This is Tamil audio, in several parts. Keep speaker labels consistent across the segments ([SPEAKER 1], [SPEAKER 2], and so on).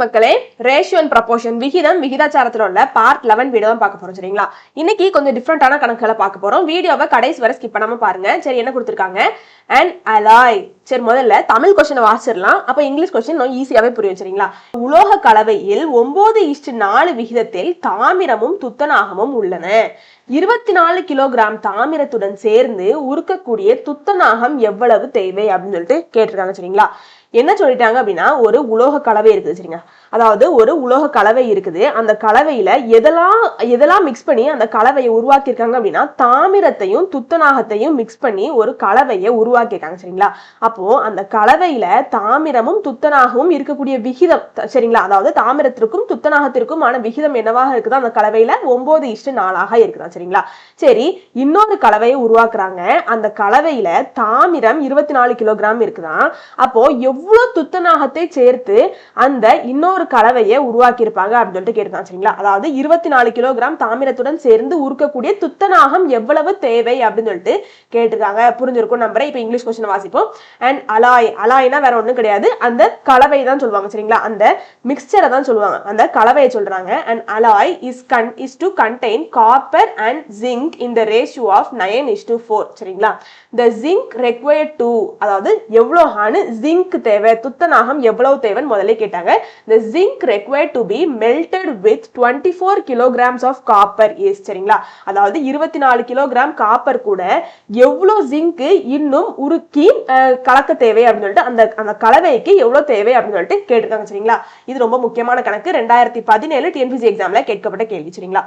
[SPEAKER 1] மக்களே. ரேஷியோ அண்ட் ப்ரப்போர்ஷன் விகிதம் விகிதாச்சாரத்தில் உள்ள பார்ட் லெவன் வீடியோ தான் பார்க்க போறோம் சரிங்களா? இன்னைக்கு கொஞ்சம் டிஃப்ரெண்டான கணக்குகளை பார்க்க போறோம். வீடியோவை கடைசி வரை ஸ்கிப் பண்ணாம பாருங்க. சரி என்ன கொடுத்துருக்காங்க? அண்ட் அலாய் சரி முதல்ல தமிழ் கொஸ்டினை வாசிச்சிடலாம். அப்ப இங்கிலீஷ் கொஸ்டின் ஈஸியாவே புரியும் சரிங்களா? உலோக கலவையில் ஒன்பது இஷ்டு நாலு விகிதத்தில் தாமிரமும் துத்தநாகமும் உள்ளன. இருபத்தி நாலு கிலோகிராம் தாமிரத்துடன் சேர்ந்து உருக்கக்கூடிய துத்தநாகம் எவ்வளவு தேவை? அப்படின்னு சொல்லிட்டு கேட்டிருக்காங்க சரிங்களா? என்ன சொல்லிட்டாங்க அப்படின்னா ஒரு உலோக கலவை இருக்குது சரிங்க அதாவது ஒரு உலோக கலவை இருக்குது. அந்த கலவையில எதெல்லாம் எதெல்லாம் மிக்ஸ் பண்ணி அந்த கலவையை உருவாக்கியிருக்காங்க அப்படின்னா தாமிரத்தையும் துத்தநாகத்தையும் மிக்ஸ் பண்ணி ஒரு கலவையை உருவாக்கியிருக்காங்க சரிங்களா? அப்போ அந்த கலவையில தாமிரமும் துத்தநாகமும் இருக்கக்கூடிய விகிதம் சரிங்களா? அதாவது தாமிரத்திற்கும் துத்தநாகத்திற்கும் ஆன விகிதம் என்னவாக இருக்குதோ அந்த கலவையில ஒன்பது இஷ்டு நாளாக இருக்குதா சரிங்களா? சரி இன்னொரு கலவையை உருவாக்குறாங்க. அந்த கலவையில தாமிரம் இருபத்தி நாலு கிலோகிராம் இருக்குதான் அப்போ எவ்வளவு துத்தநாகத்தை சேர்த்து அந்த இன்னொரு கலவையை உருவாக்கியிருப்பாங்க அப்படின்னு சொல்லிட்டு கேட்டுதான் சரிங்களா? அதாவது இருபத்தி நாலு கிலோகிராம் தாமிரத்துடன் சேர்ந்து உருக்கக்கூடிய துத்தநாகம் எவ்வளவு தேவை அப்படின்னு சொல்லிட்டு கேட்டிருக்காங்க. புரிஞ்சிருக்கும் நம்பரை? இப்போ இங்கிலீஷ் கொஸ்டின் வாசிப்போம். அண்ட் அலாய் அலாய்னா வேற ஒன்றும் கிடையாது. அந்த கலவை தான் சொல்லுவாங்க சரிங்களா? அந்த மிக்சரை தான் சொல்லுவாங்க. அந்த கலவையை சொல்றாங்க. An alloy is con is to contain copper and zinc in the ratio of nine is to four சரிங்களா? த ஜிங்க் required டூ அதாவது எவ்வளோ எவ்வளோஹானு ஜிங்க் தேவை துத்தநாகம் எவ்வளவு தேவைன்னு முதல்ல கேட்டாங்க. The zinc required to be melted with 24 four kilograms of copper is சரிங்களா? அதாவது இருபத்தி நாலு கிலோகிராம் காப்பர் கூட எவ்வளோ ஜிங்க் இன்னும் உருக்கி கலக்க தேவை அப்படின்னு சொல்லிட்டு அந்த அந்த கலவைக்கு எவ்வளோ தேவை அப்படின்னு சொல்லிட்டு கேட்டிருக்காங்க சரிங்களா? இது ரொம்ப முக்கியமான கணக்கு. ரெண்டாயிரத்தி பதினேழு டிஎன்பிசி எக்ஸாம்ல கேட்கப்பட்ட கேள்வி சரிங்களா?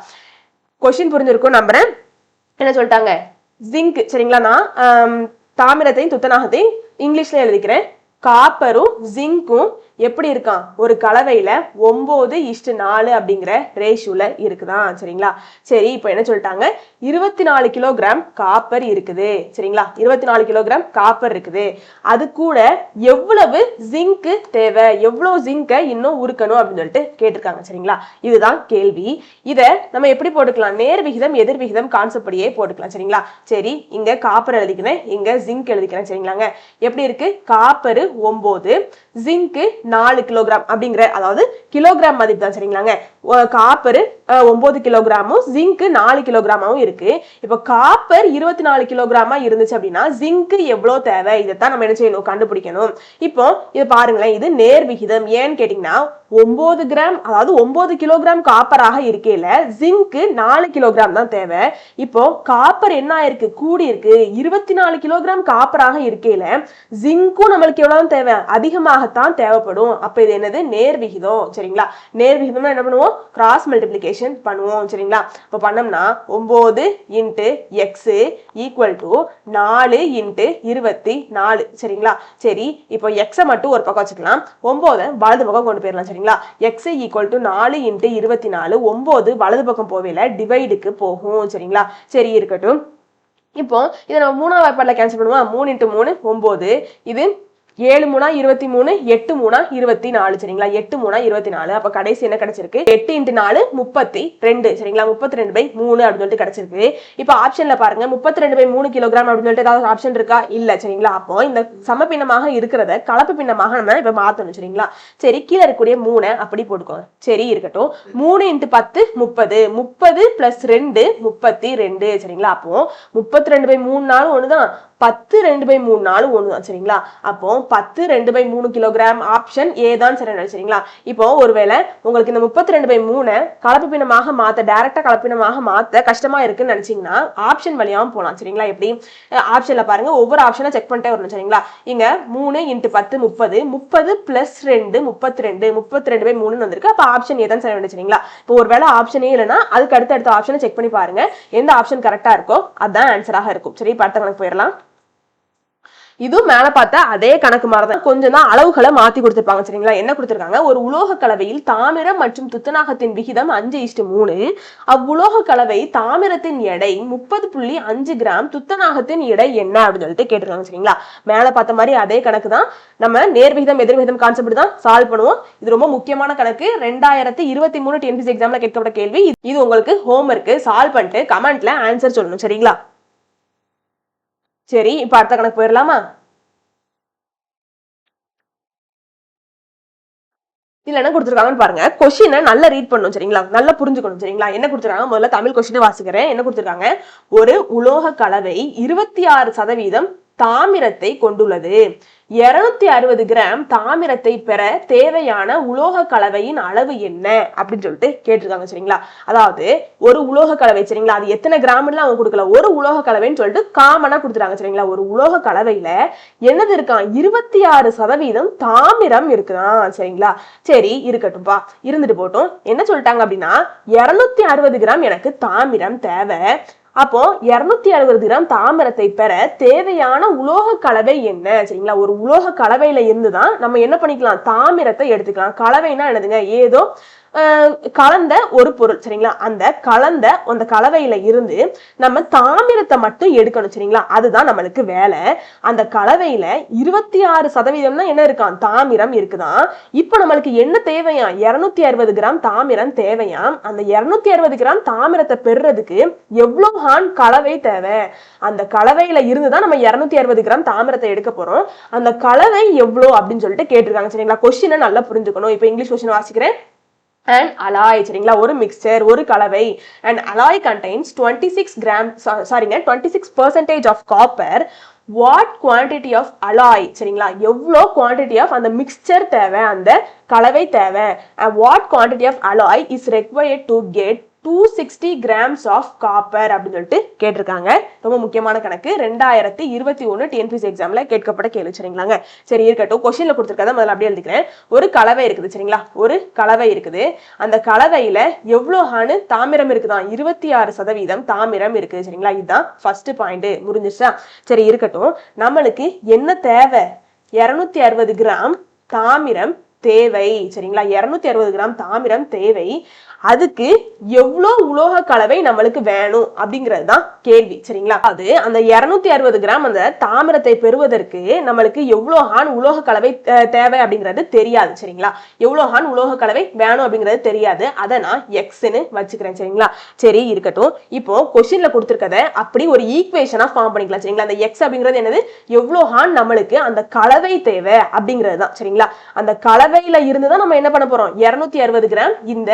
[SPEAKER 1] கொஸ்டின் புரிஞ்சிருக்கும் நம்புறேன். என்ன சொல்லிட்டாங்க? ஜிங்க் சரிங்களா நான்? தாமிரத்தையும் துத்தநாகத்தையும் இங்கிலீஷ்ல எழுதிக்கிறேன். காப்பரும் ஜிங்கும் எப்படி இருக்கான்? ஒரு கலவையில ஒன்பது இஷ்டு நாலு அப்படிங்கிற ரேஷியோல இருக்குதான் சரிங்களா? சரி இப்போ என்ன சொல்லிட்டாங்க? இருபத்தி நாலு கிலோகிராம் காப்பர் இருக்குது. சரிங்களா? இருபத்தி நாலு கிலோகிராம் காப்பர் இருக்குது. அது கூட எவ்வளவு ஜிங்க் தேவை? எவ்வளவு ஜிங்கை இன்னும் உருக்கணும் அப்படின்னு சொல்லிட்டு கேட்டிருக்காங்க. சரிங்களா? இதுதான் கேள்வி. இதை நம்ம எப்படி போட்டுக்கலாம்? நேர் விகிதம் எதிர் விகிதம் கான்செப்ட் படியே போட்டுக்கலாம். சரிங்களா? சரி இங்க காப்பர் எழுதிக்கிறேன் இங்க ஜிங்க் எழுதிக்கிறேன். சரிங்களாங்க? எப்படி இருக்கு? காப்பர் ஒன்பது ஜிங்க் நாலு கிலோகிராம் அப்படிங்கிற அதாவது கிலோகிராம் மதிப்பு தான் சரிங்களாங்க காப்பர் ஒன்பது கிலோகிராமும் ஜிங்க் நாலு கிலோகிராமாவும் இருக்கு. இப்போ காப்பர் இருபத்தி நாலு கிலோகிராமா இருந்துச்சு அப்படின்னா ஜிங்க் எவ்வளவு தேவை? இதைத்தான் நம்ம என்ன செய்யணும்? கண்டுபிடிக்கணும். இப்போ இது பாருங்களேன். இது நேர் விகிதம். ஏன்னு கேட்டிங்கன்னா ஒன்பது கிராம் அதாவது ஒன்பது கிலோகிராம் காப்பராக இருக்கையில ஜிங்க்கு நாலு கிலோகிராம் தான் தேவை. இப்போ காப்பர் என்ன ஆயிருக்கு? கூடி இருக்கு. இருபத்தி நாலு கிலோகிராம் காப்பராக இருக்கையில ஜிங்க்கும் நம்மளுக்கு எவ்வளவு தேவை? அதிகமாகத்தான் தேவைப்படும். அப்ப இது என்னது? நேர் விகிதம். சரிங்களா? நேர் விகிதம்னா என்ன பண்ணுவோம்? கிராஸ் மல்டிப்ளிகேஷன் பண்ணுவோம். சரிங்களா? இப்போ பண்ணோம்னா ஒன்பது இன்ட்டு எக்ஸ் ஈக்குவல் டு நாலு இன்ட்டு இருபத்தி நாலு. சரிங்களா? சரி இப்போ எக்ஸை மட்டும் ஒரு பக்கம் வச்சுக்கலாம். ஒன்பதை வலது பக்கம் கொண்டு போயிடலாம். சரிங்களா? எக்ஸ் ஈக்குவல் டு நாலு இன்ட்டு இருபத்தி நாலு ஒம்பது வலது பக்கம் போவேல டிவைடுக்கு போகும் சரிங்களா? சரி இருக்கட்டும். இப்போ இதை நம்ம மூணாவது வாய்ப்பாடில் கேன்சல் பண்ணுவோம்? மூணு இன்ட்டு மூணு ஒம்பது. இது ஏழு மூணா இருபத்தி மூணு எட்டு மூணா இருபத்தி நாலு சரிங்களா? எட்டு மூணா இருபத்தி நாலு. அப்ப கடைசி என்ன கிடைச்சிருக்கு? எட்டு இன்ட்டு நாலு முப்பத்தி ரெண்டு சரிங்களா? முப்பத்தி ரெண்டு பை மூணு அப்படின்னு சொல்லிட்டு கிடைச்சிருக்கு. இப்போ ஆப்ஷன்ல பாருங்க. முப்பத்தி ரெண்டு பை மூணு கிலோகிராம் அப்படின்னு சொல்லிட்டு ஏதாவது ஆப்ஷன் இருக்கா? இல்ல சரிங்களா? அப்போ இந்த சமபின்னமாக இருக்கிறத கலப்பு பின்னமாக நம்ம இப்ப மாத்தணும் சரிங்களா? சரி கீழே இருக்கக்கூடிய மூணை அப்படி போட்டுக்கோங்க. சரி இருக்கட்டும். மூணு இன்ட்டு பத்து முப்பது. முப்பது பிளஸ் ரெண்டு முப்பத்தி ரெண்டு சரிங்களா? அப்போ முப்பத்தி ரெண்டு பை மூணு நாளும் ஒண்ணுதான். பத்து ரெண்டு பை மூணு நாலு ஒன்று தான் சரிங்களா? அப்போ பத்து ரெண்டு பை மூணு கிலோகிராம் ஆப்ஷன் ஏ தான் சரி சரிங்களா? இப்போ ஒருவேளை உங்களுக்கு இந்த முப்பத்தி ரெண்டு பை மூணை கலப்பு பின்னமாக மாத்த டைரக்டா கலப்பினமாக மாத்த கஷ்டமா இருக்குன்னு நினைச்சீங்கன்னா ஆப்ஷன் வழியாவும் போகலாம் சரிங்களா? எப்படி? ஆப்ஷன்ல பாருங்க ஒவ்வொரு ஆப்ஷனை செக் பண்ணிட்டே வரணும் சரிங்களா? இங்க மூணு இன்ட்டு பத்து முப்பது முப்பது பிளஸ் ரெண்டு முப்பத்தி ரெண்டு முப்பத்தி ரெண்டு பை மூணுன்னு வந்திருக்கு. அப்போ ஆப்ஷன் ஏ தான் சரி சரிங்களா? இப்போ ஒருவேளை ஆப்ஷனே இல்லைன்னா அதுக்கு அடுத்த அடுத்த ஆப்ஷனை செக் பண்ணி பாருங்க எந்த ஆப்ஷன் கரெக்டா இருக்கோ அதுதான் ஆன்சராக இருக்கும். சரி இப்போ அடுத்த கணக்கு போயிடலாம். இதுவும் மேல பார்த்தா அதே கணக்கு மாதிரி தான் கொஞ்சம் தான் அளவுகளை மாத்தி கொடுத்துருப்பாங்க சரிங்களா? என்ன கொடுத்துருக்காங்க? ஒரு உலோக கலவையில் தாமிரம் மற்றும் துத்தநாகத்தின் விகிதம் அஞ்சு இஷ்டு மூணு. அவ்வுலோக கலவை தாமிரத்தின் எடை முப்பது புள்ளி அஞ்சு கிராம் துத்தநாகத்தின் எடை என்ன அப்படின்னு சொல்லிட்டு கேட்டிருக்காங்க சரிங்களா? மேல பார்த்த மாதிரி அதே கணக்கு தான் நம்ம நேர் விகிதம் எதிர் விகிதம் கான்செப்ட் தான் சால்வ் பண்ணுவோம். இது ரொம்ப முக்கியமான கணக்கு. ரெண்டாயிரத்தி இருபத்தி மூணு டிஎன்பிசி எக்ஸாம்ல கேட்கப்பட்ட கேள்வி. இது உங்களுக்கு ஹோம்ஒர்க்கு சால்வ் பண்ணிட்டு கமெண்ட்ல ஆன்சர் சொல்லணும் சரிங்களா? சரி இப்ப அடுத்த கணக்கு போயிடலாமா இதுல என்ன கொடுத்துருக்காங்கன்னு பாருங்க. கொஸ்டினை நல்லா ரீட் பண்ணும் சரிங்களா? நல்லா புரிஞ்சுக்கணும் சரிங்களா? என்ன கொடுத்துருக்காங்க? முதல்ல தமிழ் கொஸ்டினை வாசிக்கிறேன். என்ன கொடுத்துருக்காங்க? ஒரு உலோக கலவை இருபத்தி ஆறு சதவீதம் தாமிரத்தை கொண்டுள்ளது. இருநூத்தி அறுபது கிராம் தாமிரத்தை பெற தேவையான உலோக கலவையின் அளவு என்ன? அப்படின்னு சொல்லிட்டு கேட்டிருக்காங்க சரிங்களா? அதாவது ஒரு உலோக கலவை சரிங்களா? அது எத்தனை கிராம்னு அவங்க கொடுக்கல? ஒரு உலோக கலவைன்னு சொல்லிட்டு காமனா கொடுத்துருக்காங்க சரிங்களா? ஒரு உலோக கலவையில என்னது இருக்கான் இருபத்தி ஆறு சதவீதம் தாமிரம் இருக்குதான் சரிங்களா? சரி இருக்கட்டும்பா. இருந்துட்டு போட்டும் என்ன சொல்லிட்டாங்க அப்படின்னா இருநூத்தி அறுபது கிராம் எனக்கு தாமிரம் தேவை. அப்போ இரநூத்தி அறுபது கிராம் தாமிரத்தை பெற தேவையான உலோக கலவை என்ன? சரிங்களா? ஒரு உலோக கலவையில இருந்துதான் நம்ம என்ன பண்ணிக்கலாம்? தாமிரத்தை எடுத்துக்கலாம். கலவைனா என்னதுங்க? ஏதோ கலந்த ஒரு பொருள் சரிங்களா? அந்த கலந்த அந்த கலவையில இருந்து நம்ம தாமிரத்தை மட்டும் எடுக்கணும் சரிங்களா? அதுதான் நம்மளுக்கு வேலை. அந்த கலவையில இருபத்தி ஆறு சதவீதம்னா என்ன இருக்கான் தாமிரம் இருக்குதான் இப்போ நம்மளுக்கு என்ன தேவையா? இருநூத்தி அறுபது கிராம் தாமிரம் தேவையாம் அந்த இருநூத்தி அறுபது கிராம் தாமிரத்தை பெறுறதுக்கு எவ்வளோ ஹான் கலவை தேவை? அந்த கலவையில இருந்து தான் நம்ம இருநூத்தி அறுபது கிராம் தாமிரத்தை எடுக்க போறோம். அந்த கலவை எவ்வளோ அப்படின்னு சொல்லிட்டு கேட்டிருக்காங்க சரிங்களா? கொஸ்டினை நல்லா புரிஞ்சுக்கணும். இப்போ இங்கிலீஷ் கொஸ்டின் வாசிக்கிறேன். அண்ட் அலாய் சரிங்களா? ஒரு மிக்சர் ஒரு கலவை an alloy contains twenty six gram சாரிங்க twenty six percentage of copper what quantity of alloy சரிங்களா? எவ்வளோ குவான்டிட்டி ஆஃப் அந்த மிக்சர் தேவை அந்த கலவை தேவை. What quantity of alloy is required to get two sixty grams of copper அப்படின்னு சொல்லிட்டு கேட்டிருக்காங்க. ரொம்ப முக்கியமான கணக்கு. ரெண்டாயிரத்தி இருபத்தி ஒன்று டிஎன்பிசி எக்ஸாம்ல கேட்கப்பட்ட கேள்வி சரிங்களாங்க? சரி இருக்கட்டும். கொஸ்டின்ல கொடுத்துருக்கத முதல்ல அப்படியே எழுதிக்கிறேன். ஒரு கலவை இருக்குது சரிங்களா? ஒரு கலவை இருக்குது. அந்த கலவையில எவ்வளோ ஹானு தாமிரம் இருக்குதான்? இருபத்தி ஆறு சதவீதம் தாமிரம் இருக்குது சரிங்களா? இதுதான் ஃபர்ஸ்ட் பாயிண்ட் முடிஞ்சிச்சா சரி இருக்கட்டும். நம்மளுக்கு என்ன தேவை? இருநூத்தி அறுபது கிராம் தாமிரம் தேவை சரிங்களா? இருநூத்தி அறுபது கிராம் தாமிரம் தேவை. அதுக்கு எவ்வளோ உலோக கலவை நம்மளுக்கு வேணும் அப்படிங்கிறது தான் கேள்வி சரிங்களா? அது அந்த இருநூத்தி அறுபது கிராம் அந்த தாமிரத்தை பெறுவதற்கு நம்மளுக்கு எவ்வளோ ஹான் உலோக கலவை தேவை அப்படிங்கிறது தெரியாது சரிங்களா? எவ்வளோ ஹான் உலோக கலவை வேணும் அப்படிங்கிறது தெரியாது. அதை நான் எக்ஸ்ன்னு வச்சுக்கிறேன் சரிங்களா? சரி இருக்கட்டும். இப்போ கொஸ்டின்ல கொடுத்துருக்கத அப்படி ஒரு ஈக்குவேஷனா ஃபார்ம் பண்ணிக்கலாம் சரிங்களா? அந்த எக்ஸ் அப்படிங்கிறது என்னது? எவ்வளோ ஹான் நம்மளுக்கு அந்த கலவை தேவை அப்படிங்கிறது தான் சரிங்களா? அந்த கலவையில இருந்து தான் நம்ம என்ன பண்ண போறோம்? இருநூத்தி அறுபது கிராம் இந்த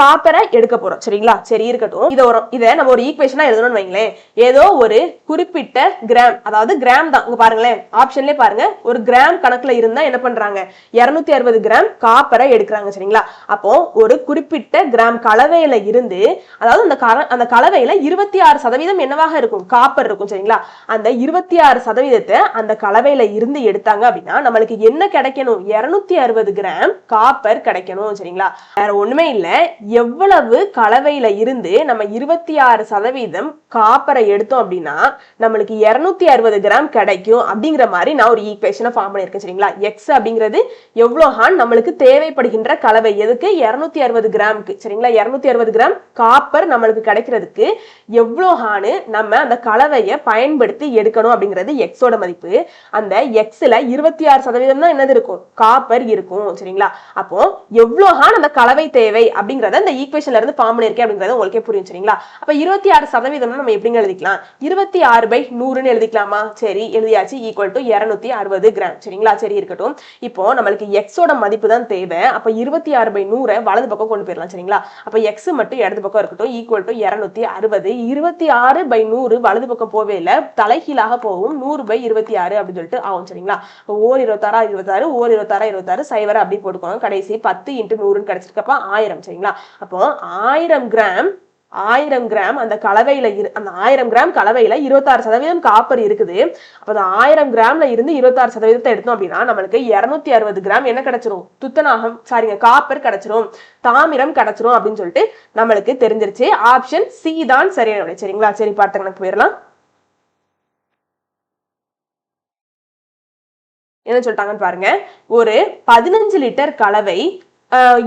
[SPEAKER 1] காப்பரை எடுக்க போறோம். சரிங்களா? சரி இருக்கட்டும். இதை ஒரு இதை நம்ம ஒரு ஈக்குவேஷனா எழுதணும்னு வைங்களேன். ஏதோ ஒரு குறிப்பிட்ட கிராம் அதாவது கிராம் தான். இங்க பாருங்களேன். ஆப்ஷன்லயே பாருங்க. ஒரு கிராம் கணக்குல இருந்தா என்ன பண்றாங்க? இருநூத்தி அறுபது கிராம் காப்பரை எடுக்கிறாங்க. சரிங்களா? அப்போ ஒரு குறிப்பிட்ட கிராம் கலவையில இருந்து அதாவது அந்த கல அந்த கலவையில இருபத்தி ஆறு சதவீதம் என்னவாக இருக்கும்? காப்பர் இருக்கும். சரிங்களா? அந்த இருபத்தி ஆறு சதவீதத்தை அந்த கலவையில இருந்து எடுத்தாங்க அப்படின்னா நம்மளுக்கு என்ன கிடைக்கணும்? இருநூத்தி அறுபது கிராம் காப்பர் கிடைக்கணும். சரிங்களா? வேற ஒன்றுமே இல்லை. எவ்வளவு கலவையில இருந்து நம்ம இருபத்தி ஆறு சதவீதம் காப்பரை எடுத்தோம் அப்படின்னா நம்மளுக்கு இருநூத்தி அறுபது கிராம் கிடைக்கும் அப்படிங்கிற மாதிரி நான் ஒரு ஈக்குவேஷனை ஃபார்ம் பண்ணியிருக்கேன் சரிங்களா? எக்ஸ் அப்படிங்கிறது எவ்வளோ ஹான் நம்மளுக்கு தேவைப்படுகின்ற கலவை? எதுக்கு? இருநூத்தி அறுபது கிராமுக்கு சரிங்களா? இருநூத்தி அறுபது கிராம் காப்பர் நம்மளுக்கு கிடைக்கிறதுக்கு எவ்வளோ ஹானு நம்ம அந்த கலவையை பயன்படுத்தி எடுக்கணும் அப்படிங்கிறது எக்ஸோட மதிப்பு. அந்த எக்ஸ்ல இருபத்தி ஆறு சதவீதம் தான் என்னது இருக்கும்? காப்பர் இருக்கும் சரிங்களா? அப்போ எவ்வளோ ஹான் அந்த கலவை தேவை அப்படிங்கறத இந்த ஈக்குவேஷன்ல இருந்து ஃபார்ம் பண்ணிருக்கேன் அப்படிங்கறது உங்களுக்கே புரியும் சரிங்களா? அப்ப இருபத்தி ஆறு சதவீதம்னு நம்ம எப்படிங்க எழுதிக்கலாம்? இருபத்தி ஆறு பை நூறுன்னு எழுதிக்கலாமா? சரி எழுதியாச்சு ஈக்குவல் டு இருநூத்தி அறுபது கிராம் சரிங்களா? சரி இருக்கட்டும். இப்போ நம்மளுக்கு எக்ஸோட மதிப்பு தான் தேவை. அப்ப இருபத்தி ஆறு பை நூறை வலது பக்கம் கொண்டு போயிடலாம் சரிங்களா? அப்ப எக்ஸ் மட்டும் இடது பக்கம் இருக்கட்டும் ஈக்குவல் டு இருநூத்தி அறுபது. இருபத்தி ஆறு பை நூறு வலது பக்கம் போவே இல்லை தலைகீழாக போகும். நூறு பை இருபத்தி ஆறு அப்படின்னு சொல்லிட்டு ஆகும் சரிங்களா? ஓர் இருபத்தாறா இருபத்தாறு ஓர் இருபத்தாறா இருபத்தாறு சைவரா அப்படி போட்டுக்கோங்க. கடைசி பத்து இன்ட்டு நூறுன்னு கிடைச்சிருக்கப்ப ஆயிரம் சரிங்களா? அப்போ ஆயிரம் கிராம் ஆயிரம் கிராம் அந்த கலவையில இரு அந்த ஆயிரம் கிராம் கலவையில இருபத்தாறு சதவீதம் காப்பர் இருக்குது. அப்ப அந்த ஆயிரம் கிராம்ல இருந்து இருபத்தாறு சதவீதத்தை எடுத்தோம் அப்படின்னா நம்மளுக்கு இருநூத்தி அறுபது கிராம் என்ன கிடைச்சிரும்? துத்தநாகம் சாரிங்க காப்பர் கிடைச்சிரும். தாமிரம் கிடைச்சிரும் அப்படின்னு சொல்லிட்டு நம்மளுக்கு தெரிஞ்சிருச்சு. ஆப்ஷன் சி தான் சரியான விடை. சரிங்களா? சரி பார்த்து எனக்கு போயிடலாம். என்ன சொல்லிட்டாங்கன்னு பாருங்க. ஒரு பதினஞ்சு லிட்டர் கலவை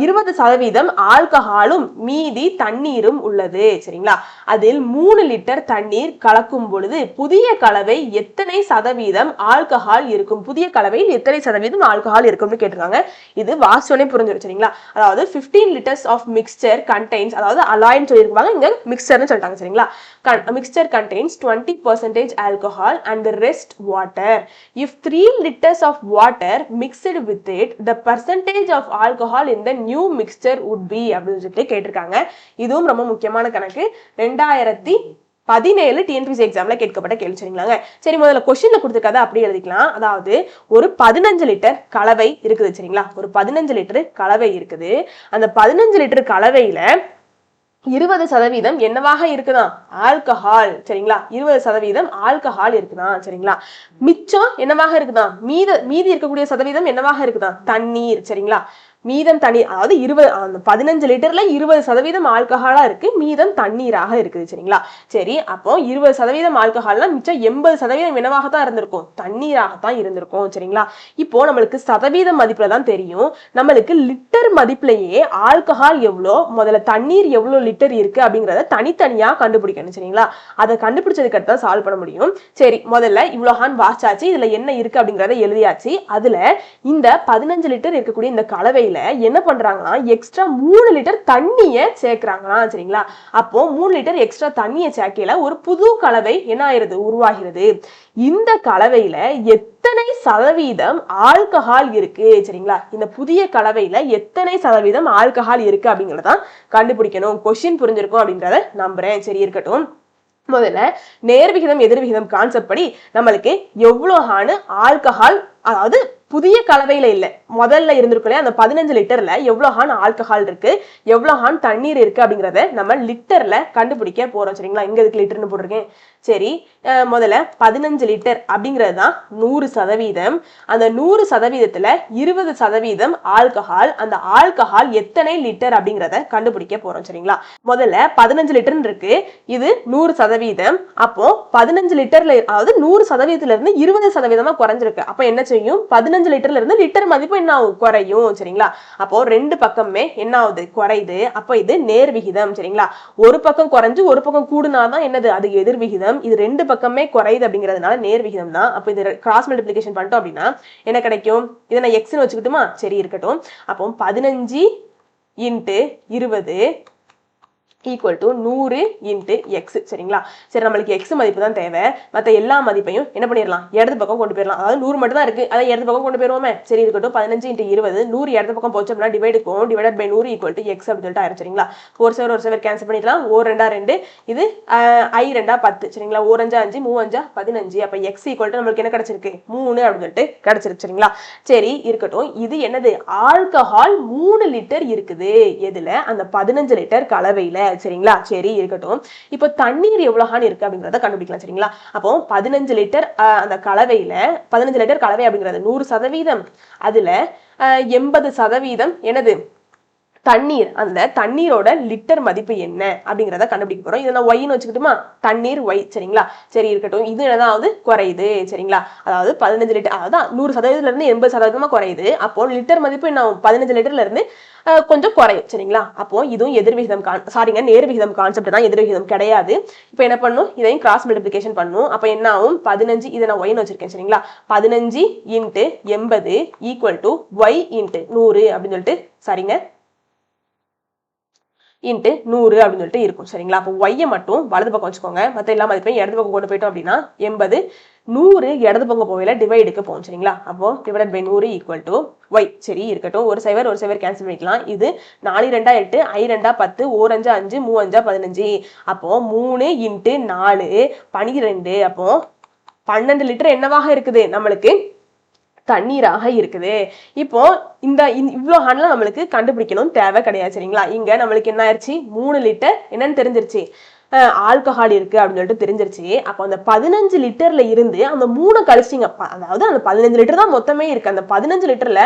[SPEAKER 1] இருபது சதவீதம் ஆல்கஹாலும் மீதி தண்ணீரும் உள்ளது சரிங்களா? அதில் மூணு லிட்டர் தண்ணீர் கலக்கும் பொழுது புதிய கலவை எத்தனை சதவீதம் ஆல்கஹால் இருக்கும்? புதிய கலவையில் எத்தனை சதவீதம் ஆல்கஹால் இருக்கும்னு கேட்டிருக்காங்க. இது வாசனை புரிஞ்சிடும் சரிங்களா? அதாவது 15 லிட்டர்ஸ் ஆஃப் மிக்சர் கண்டெய்ன்ஸ் அதாவது அலாய்ன்னு சொல்லியிருப்பாங்க. இங்க மிக்சர்னு சொல்லிட்டாங்க சரிங்களா? Mixture contains twenty percentage alcohol and the rest water if three litres of water mixed with it the percentage of alcohol இந்த நியூ மிக்சர் உட் பி அப்படின்னு சொல்லிட்டு கேட்டிருக்காங்க. இதுவும் ரொம்ப முக்கியமான கணக்கு. ரெண்டாயிரத்தி பதினேழு டிஎன்பிசி எக்ஸாம்ல கேட்கப்பட்ட கேள்வி சரிங்களாங்க? சரி முதல்ல கொஸ்டின்ல கொடுத்துருக்காத அப்படி எழுதிக்கலாம். அதாவது ஒரு பதினஞ்சு லிட்டர் கலவை இருக்குது சரிங்களா? ஒரு பதினஞ்சு லிட்டர் கலவை இருக்குது. அந்த பதினஞ்சு லிட்டர் கலவையில இருபது சதவீதம் என்னவாக இருக்குதான் ஆல்கஹால் சரிங்களா? இருபது சதவீதம் ஆல்கஹால் இருக்குதான் சரிங்களா? மிச்சம் என்னவாக இருக்குதான் மீத மீதி இருக்கக்கூடிய சதவீதம் என்னவாக இருக்குதான் தண்ணீர் சரிங்களா? மீதம் தண்ணீர் அதாவது இருபது அந்த பதினஞ்சு லிட்டர்ல இருபது சதவீதம் ஆல்கஹாலா இருக்கு. மீதம் தண்ணீராக இருக்குது சரிங்களா? சரி அப்போ இருபது சதவீதம் ஆல்கஹால்னா மிச்சம் எண்பது சதவீதம் என்னவாக தான் இருந்திருக்கும். தண்ணீராக தான் இருந்திருக்கும் சரிங்களா? இப்போ நம்மளுக்கு சதவீதம் மதிப்புல தான் தெரியும். நம்மளுக்கு லிட்டர் மதிப்புலயே ஆல்கஹால் எவ்வளோ முதல்ல தண்ணீர் எவ்வளோ லிட்டர் இருக்கு அப்படிங்கிறத தனித்தனியா கண்டுபிடிக்கணும் சரிங்களா? அதை கண்டுபிடிச்சதுக்கு அடுத்து தான் சால்வ் பண்ண முடியும். சரி முதல்ல இவ்வளோ ஹான் வாச்சாச்சு இதுல என்ன இருக்கு அப்படிங்கிறத எழுதியாச்சு. அதுல இந்த பதினஞ்சு லிட்டர் இருக்கக்கூடிய இந்த கலவை என்ன பண்றாங்கன்னா எக்ஸ்ட்ரா மூணு லிட்டர் தண்ணிய சேர்க்கறாங்களாம் சரிங்களா? அப்போ மூணு லிட்டர் எக்ஸ்ட்ரா தண்ணிய சேர்க்கையில ஒரு புது கலவை என்ன ஆயிருது உருவாகிறது. இந்த கலவையில எத்தனை சதவீதம் ஆல்கஹால் இருக்கு? சரிங்களா? இந்த புதிய கலவையில எத்தனை சதவீதம் ஆல்கஹால் இருக்கு அப்படிங்கறதான் கண்டுபிடிக்கணும். கொஸ்டின் புரிஞ்சிருக்கும் அப்படின்றத நம்புறேன். சரி இருக்கட்டும். முதல்ல நேர்விகிதம் எதிர்விகிதம் கான்செப்ட் படி நம்மளுக்கு எவ்வளோஹானு ஆல்கஹால் அதாவது புதிய கலவையில இல்லை. முதல்ல இருந்திருக்கும் அந்த பதினஞ்சு லிட்டர்ல எவ்வளோ ஹான் ஆல்கஹால் இருக்கு? எவ்வளோ ஹான் தண்ணீர் இருக்கு அப்படிங்கிறத நம்ம லிட்டர்ல கண்டுபிடிக்க போறோம். சரிங்களா? இங்க இதுக்கு லிட்டர்னு போட்டிருக்கேன்? சரி முதல்ல பதினஞ்சு லிட்டர் அப்படிங்கிறது தான் நூறு சதவீதம். அந்த நூறு சதவீதத்துல இருபது சதவீதம் ஆல்கஹால் அந்த ஆல்கஹால் எத்தனை லிட்டர் அப்படிங்கிறத கண்டுபிடிக்க போறோம். சரிங்களா? முதல்ல பதினஞ்சு லிட்டர்னு இருக்கு. இது நூறு சதவீதம். அப்போ பதினஞ்சு லிட்டர்ல அதாவது நூறு சதவீதத்துல இருந்து இருபது சதவீதமா குறைஞ்சிருக்கு. அப்போ என்ன செய்யும்? பதினஞ்சு லிட்டர்ல இருந்து லிட்டர் மதிப்பு என்ன ஆகும்? குறையும் சரிங்களா? அப்போ ரெண்டு பக்கமே என்ன ஆகுது? குறையுது. அப்போ இது நேர் விகிதம் சரிங்களா? ஒரு பக்கம் குறைஞ்சு ஒரு பக்கம் கூடுனாதான் என்னது? அது எதிர் விகிதம். இது ரெண்டு பக்கமே குறையுது அப்படிங்கிறதுனால நேர் விகிதம் தான். அப்போ இது கிராஸ் மல்டிபிளிகேஷன் பண்ணிட்டோம் அப்படின்னா என்ன கிடைக்கும்? இதை நான் எக்ஸ்னு வச்சுக்கிட்டுமா? சரி இருக்கட்டும். அப்போ பதினஞ்சு இன்ட்டு இருபது ஈக்குவல் டு நூறு இன்ட்டு எக்ஸ் சரிங்களா? சரி நம்மளுக்கு எக்ஸ் மதிப்பு தான் தேவை. மற்ற எல்லா மதிப்பையும் என்ன பண்ணிடலாம்? இடது பக்கம் கொண்டு போயிடலாம். அதாவது நூறு மட்டும் தான் இருக்குது அதை இடது பக்கம் கொண்டு போயிருவோமே. சரி இருக்கட்டும் பதினஞ்சு இன்ட்டு இருபது. நூறு இடது பக்கம் போச்சு அப்படின்னா டிவைடுக்கும் டிவைட் பை நூறு ஈக்குவல் டு எக்ஸ் அப்படின்னு சொல்லிட்டு ஆயிரும். சரிங்களா? ஒரு சவர் ஒரு சவர் கேன்சல் பண்ணிடலாம். ஓர் ரெண்டா ரெண்டு. இது ஐ ரெண்டா பத்து. சரிங்களா? ஓர் அஞ்சா அஞ்சு மூவஞ்சா பதினஞ்சு. அப்போ எக்ஸ் ஈக்குவல் டு நம்மளுக்கு என்ன கிடச்சிருக்கு? மூணு அப்படின்னு சொல்லிட்டு கிடச்சிருக்கு. சரிங்களா? சரி இருக்கட்டும். இது என்னது? ஆல்கஹால் மூணு லிட்டர் இருக்குது. எதில்? அந்த பதினஞ்சு லிட்டர் கலவையில். சரிங்களா? சரி இருக்கட்டும். இப்போ தண்ணீர் எவ்வளவுகான் இருக்கு அப்படிங்கிறத கண்டுபிடிக்கலாம் சரிங்களா? அப்போ பதினஞ்சு லிட்டர் அந்த கலவையில பதினஞ்சு லிட்டர் கலவை அப்படிங்கிறது நூறு சதவீதம். அதுல எண்பது சதவீதம் எனது தண்ணீர் அந்த தண்ணீரோட லிட்டர் மதிப்பு என்ன அப்படிங்கிறத கண்டுபிடிக்க போறோம். இதை நான் ஒய்னு வச்சுக்கிட்டுமா? தண்ணீர் ஒய் சரிங்களா? சரி இருக்கட்டும். இது என்னதாவது குறையுது சரிங்களா? அதாவது பதினஞ்சு லிட்டர் அதாவது நூறு சதவீதத்துல இருந்து எண்பது சதவீதமா குறையுது. அப்போ லிட்டர் மதிப்பு என்ன ஆகும்? பதினஞ்சு லிட்டர்ல இருந்து கொஞ்சம் குறையும் சரிங்களா? அப்போ இதுவும் எதிர்விகிதம் கான் சாரிங்க நேர்விகிதம் கான்செப்ட் தான் எதிர்விகிதம் கிடையாது. இப்போ என்ன பண்ணும்? இதையும் கிராஸ் மல்டிபிளிகேஷன் பண்ணும். அப்போ என்ன ஆகும்? பதினஞ்சு இதை நான் ஒய்னு வச்சிருக்கேன் சரிங்களா? பதினஞ்சு இன்ட்டு எண்பது ஈக்குவல் டு ஒய் இன்ட்டு நூறு அப்படின்னு சொல்லிட்டு சரிங்க? இன்ட்டு நூறு அப்படின்னு சொல்லிட்டு இருக்கும். சரிங்களா? அப்போ ஒய்யை மட்டும் வலது பக்கம் வச்சுக்கோங்க. மற்ற எல்லா மதிப்பையும் இடது பக்கம் கொண்டு போயிட்டோம் அப்படின்னா எண்பது. நூறு இடது பக்கம் போகல டிவைடுக்கு போகும். சரிங்களா? அப்போ டிவைட் பை நூறு ஈக்குவல் டு ஒய் சரி இருக்கட்டும். ஒரு சைவர் ஒரு சைவர் கேன்சல் பண்ணிக்கலாம். இது நாலு ரெண்டா எட்டு ஐ ரெண்டா பத்து ஓர் அஞ்சா அஞ்சு மூவஞ்சா பதினஞ்சு. அப்போ மூணு இன்ட்டு நாலு பனிரெண்டு. அப்போ பன்னெண்டு லிட்டர் என்னவாக இருக்குது? நம்மளுக்கு தண்ணீராக இருக்குது. இப்போ இந்த இவ்வளோ இவ்ளோ ஹான்லாம் நம்மளுக்கு கண்டுபிடிக்கணும் தேவை கிடையாது சரிங்களா? இங்க நம்மளுக்கு என்ன ஆயிடுச்சு மூணு லிட்டர் என்னன்னு தெரிஞ்சிருச்சு. ஆல்கஹால் இருக்கு அப்படின்னு சொல்லிட்டு தெரிஞ்சிருச்சு. அப்போ அந்த பதினஞ்சு லிட்டர்ல இருந்து அந்த மூணு கழிச்சிங்க. அதாவது அந்த பதினஞ்சு லிட்டர் தான் மொத்தமே இருக்கு. அந்த பதினஞ்சு லிட்டர்ல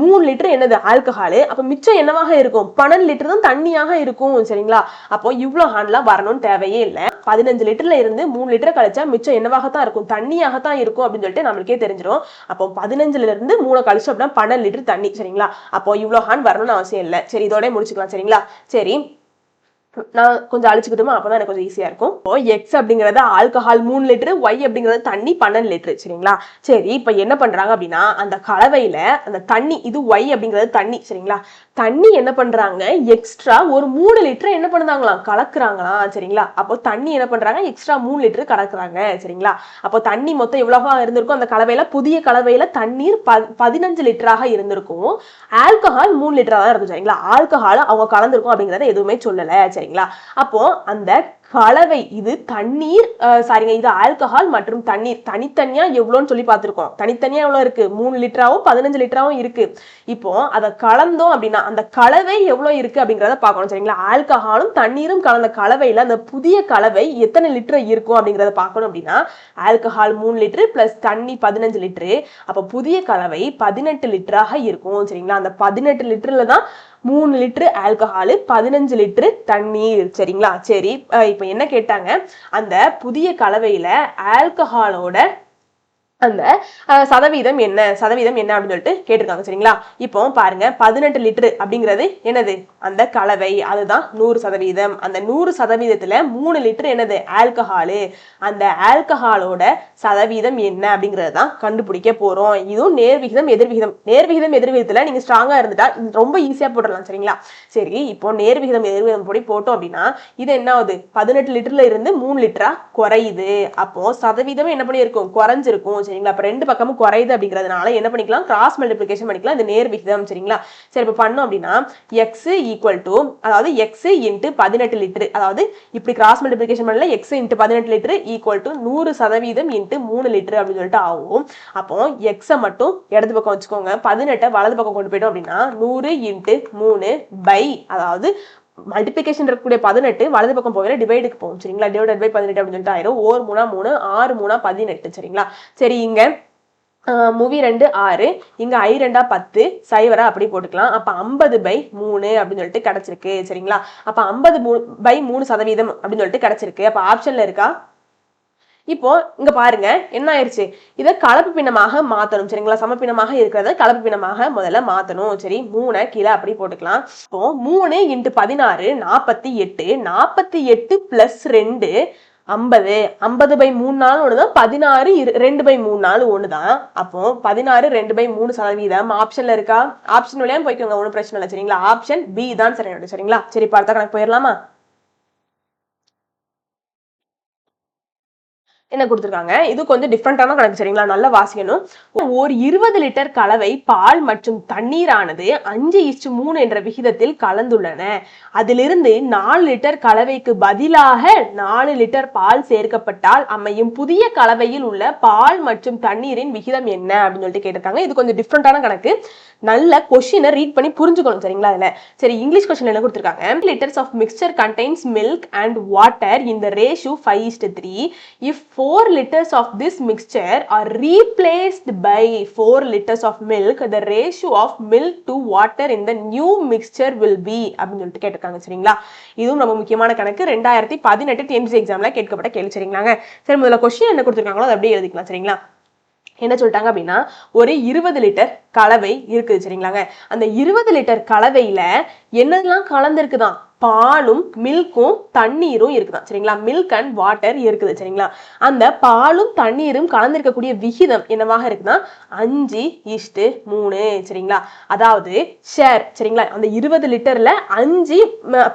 [SPEAKER 1] மூணு லிட்டர் என்னது? ஆல்கஹால். அப்போ மிச்சம் என்னவாக இருக்கும்? பன்னெண்டு லிட்டர் தான் தண்ணியாக இருக்கும் சரிங்களா? அப்போ இவ்வளோ ஹான்லாம் வரணும்னு தேவையே இல்லை. பதினஞ்சு லிட்டர்ல இருந்து மூணு லிட்டர் கழிச்சா மிச்சம் என்னவாகத்தான் இருக்கும்? தண்ணியாகத்தான் இருக்கும் அப்படின்னு சொல்லிட்டு நம்மளுக்கே தெரிஞ்சிடும் அப்போ பதினஞ்சுல இருந்து மூணு கழிச்சோம் அப்படின்னா பன்னெண்டு லிட்டர் தண்ணி சரிங்களா? அப்போ இவ்வளோ ஹான் வரணும்னு அவசியம் இல்லை. சரி இதோட முடிச்சுக்கலாம் சரிங்களா? சரி நான் கொஞ்சம் அழிச்சுக்கிட்டுமா அப்பதான் எனக்கு கொஞ்சம் ஈஸியா இருக்கும். இப்போ எக்ஸ் அப்படிங்கறது ஆல்கஹால் மூணு லிட்டரு ஒய் அப்படிங்கிறது தண்ணி பன்னெண்டு லிட்டரு சரிங்களா? சரி இப்போ என்ன பண்றாங்க அப்படின்னா அந்த கலவையில அந்த தண்ணி இது ஒய் அப்படிங்கிறது தண்ணி சரிங்களா? தண்ணி என்ன பண்றாங்க? எக்ஸ்ட்ரா ஒரு மூணு லிட்டர் என்ன பண்ணுதாங்களாம் கலக்குறாங்களாம் சரிங்களா? அப்போ தண்ணி என்ன பண்றாங்க? எக்ஸ்ட்ரா மூணு லிட்டர் கலக்குறாங்க சரிங்களா? அப்போ தண்ணி மொத்தம் எவ்வளவா இருந்திருக்கும்? அந்த கலவையில புதிய கலவையில தண்ணீர் ப பதினஞ்சு லிட்டராக இருந்திருக்கும். ஆல்கஹால் மூணு லிட்டரா தான் இருக்கும் சரிங்களா? ஆல்கஹால் அவங்க கலந்துருக்கும் அப்படிங்கறத எதுவுமே சொல்லல சரிங்களா? அப்போ அந்த கலவை இது தண்ணீர் சாரிங்க இது ஆல்கஹால் மற்றும் தண்ணீர். தனித்தனியா எவ்வளோன்னு சொல்லி பார்த்துருக்கோம். தனித்தனியா எவ்வளோ இருக்கு? மூணு லிட்டராவும் பதினஞ்சு லிட்டராவும் இருக்கு. இப்போ அதை கலந்தோம் அப்படின்னா அந்த கலவை எவ்வளோ இருக்கு அப்படிங்கிறத பார்க்கணும் சரிங்களா? ஆல்கஹாலும் தண்ணீரும் கலந்த கலவையில் அந்த புதிய கலவை எத்தனை லிட்டர் இருக்கும் அப்படிங்கிறத பார்க்கணும் அப்படின்னா ஆல்கஹால் மூணு லிட்டரு பிளஸ் தண்ணி பதினஞ்சு லிட்டரு. அப்போ புதிய கலவை பதினெட்டு லிட்டராக இருக்கும் சரிங்களா? அந்த பதினெட்டு லிட்டரில் தான் மூணு லிட்டரு ஆல்கஹாலு பதினஞ்சு லிட்டரு தண்ணீர். சரிங்களா? சரி இப்போ என்ன கேட்டாங்க? அந்த புதிய கலவையில ஆல்கஹாலோட அந்த சதவீதம் என்ன? சதவீதம் என்ன அப்படின்னு சொல்லிட்டு கேட்டிருக்காங்க சரிங்களா? இப்போ பாருங்க பதினெட்டு லிட்டரு அப்படிங்கிறது என்னது? அந்த கலவை அதுதான் நூறு சதவீதம். அந்த நூறு சதவீதத்துல மூணு லிட்டர் என்னது? ஆல்கஹாலு. அந்த ஆல்கஹாலோட சதவீதம் என்ன அப்படிங்கிறது தான் கண்டுபிடிக்க போறோம். இதுவும் நேர்விகிதம் எதிர்விகிதம் நேர்விகிதம் எதிர்விகிதத்துல நீங்க ஸ்ட்ராங்கா இருந்துட்டா ரொம்ப ஈஸியா போட்டுடலாம் சரிங்களா? சரி இப்போ நேர்விகிதம் எதிர்விகிதம் போய் போட்டோம் அப்படின்னா இது என்ன ஆகுது? பதினெட்டு லிட்டர்ல இருந்து மூணு லிட்டரா குறையுது. அப்போ சதவீதம் என்ன பண்ணியிருக்கும்? குறைஞ்சிருக்கும் சரிங்களா? இப்போ ரெண்டு பக்கமும் குறையுது அப்படிங்கிறதுனால என்ன பண்ணிக்கலாம்? கிராஸ் மல்டிபிளிகேஷன் பண்ணிக்கலாம். இந்த நேர் விகிதம் சரிங்களா? சரி இப்போ பண்ணோம் அப்படின்னா எக்ஸ் ஈக்குவல் டு அதாவது எக்ஸ் இன்ட்டு பதினெட்டு லிட்டரு. அதாவது இப்படி கிராஸ் மல்டிபிளிகேஷன் பண்ணல எக்ஸ் இன்ட்டு பதினெட்டு லிட்டர் ஈக்குவல் டு நூறு சதவீதம் இன்ட்டு மூணு லிட்டரு அப்படின்னு சொல்லிட்டு ஆகும். அப்போ எக்ஸை மட்டும் இடது பக்கம் வச்சுக்கோங்க. பதினெட்டை வலது பக்கம் கொண்டு போயிட்டோம் அப்படின்னா நூறு இன்ட்டு மூணு பை அதாவது மல்டிபிகேஷன் இருக்கக்கூடிய பதினெட்டு வலது பக்கம் போகிற டிவைடுக்கு போகும். சரிங்களா? டிவைட் பை பதினெட்டு அப்படின்னு சொல்லிட்டு ஆயிரும். ஓர் மூணா மூணு ஆறு மூணா பதினெட்டு. சரிங்களா? சரி இங்க மூவி ரெண்டு ஆறு. இங்க ஐ ரெண்டா பத்து. சைவரா அப்படி போட்டுக்கலாம். அப்ப ஐம்பது பை மூணு அப்படின்னு சொல்லிட்டு கிடைச்சிருக்கு. சரிங்களா? அப்ப ஐம்பது பை மூணு சதவீதம் அப்படின்னு சொல்லிட்டு கிடைச்சிருக்கு. அப்ப ஆப்ஷன்ல இருக்கா? இப்போ இங்க பாருங்க என்ன ஆயிருச்சு? இதை கலப்பு பின்னமாக மாத்தணும். சரிங்களா? சமப்பினமாக இருக்கிறத கலப்பு பின்னமாக முதல்ல மாத்தணும். சரி மூணை கீழே அப்படி போட்டுக்கலாம். இப்போ மூணு இன்ட்டு பதினாறு நாற்பத்தி எட்டு. நாற்பத்தி எட்டு பிளஸ் ரெண்டு ஐம்பது. ஐம்பது பை மூணு நாள் ஒன்று தான் பதினாறு ரெண்டு பை மூணு நாள் ஒன்று தான் அப்போ பதினாறு ரெண்டு பை மூணு சதவீதம். ஆப்ஷன்ல இருக்கா? ஆப்ஷன் வழியா போய்க்கோங்க ஒன்றும் பிரச்சனை இல்லை. சரிங்களா? ஆப்ஷன் பி தான் சரி சரிங்களா? சரி பார்த்தா கணக்கு போயிடலாமா? என்ன கொடுத்துருக்காங்க? இது கொஞ்சம் டிஃப்ரெண்டான கணக்கு சரிங்களா? நல்லா வாசிக்கணும். ஒரு இருபது லிட்டர் கலவை பால் மற்றும் தண்ணீரானது அஞ்சு இஸ்டு மூணு என்ற விகிதத்தில் கலந்துள்ளன. அதிலிருந்து நாலு லிட்டர் கலவைக்கு பதிலாக நாலு லிட்டர் பால் சேர்க்கப்பட்டால் அமையும் புதிய கலவையில் உள்ள பால் மற்றும் தண்ணீரின் விகிதம் என்ன அப்படின்னு சொல்லிட்டு கேட்டிருக்காங்க. இது கொஞ்சம் டிஃப்ரெண்டான கணக்கு. நல்ல கொஷினை ரீட் பண்ணி புரிஞ்சுக்கணும் சரிங்களா அதில் சரி இங்கிலீஷ் கொஸ்டின் என்ன கொடுத்துருக்காங்க? Litres of mixture contains milk and water இந்த ratio five is to three if four litres of this mixture are replaced by four litres of milk the ratio of milk to water in the new mixture will be அப்படின்னு சொல்லிட்டு கேட்டிருக்காங்க சரிங்களா? இதுவும் ரொம்ப முக்கியமான கணக்கு. ரெண்டாயிரத்தி பதினெட்டு டிஎம்சி எக்ஸாம்ல கேட்கப்பட்ட கேள்வி சரிங்களாங்க? சரி முதல்ல கொஸ்டின் என்ன கொடுத்துருக்காங்களோ அதை அப்படியே எழுதிக்கலாம் சரிங்களா? என்ன சொல்லிட்டாங்க அப்படின்னா ஒரு இருபது லிட்டர் கலவை இருக்குது சரிங்களாங்க. அந்த இருபது லிட்டர் கலவையில என்னெல்லாம் கலந்துருக்குதான்? பாலும் மில்க்கும் தண்ணீரும் இருக்குதான் சரிங்களா? மில்க் அண்ட் வாட்டர் இருக்குது சரிங்களா? அந்த பாலும் தண்ணீரும் கலந்திருக்கக்கூடிய விகிதம் என்னவாக இருக்குன்னா அஞ்சு இஷ்டு மூணு சரிங்களா? அதாவது ஷேர் சரிங்களா? அந்த இருபது லிட்டர்ல அஞ்சு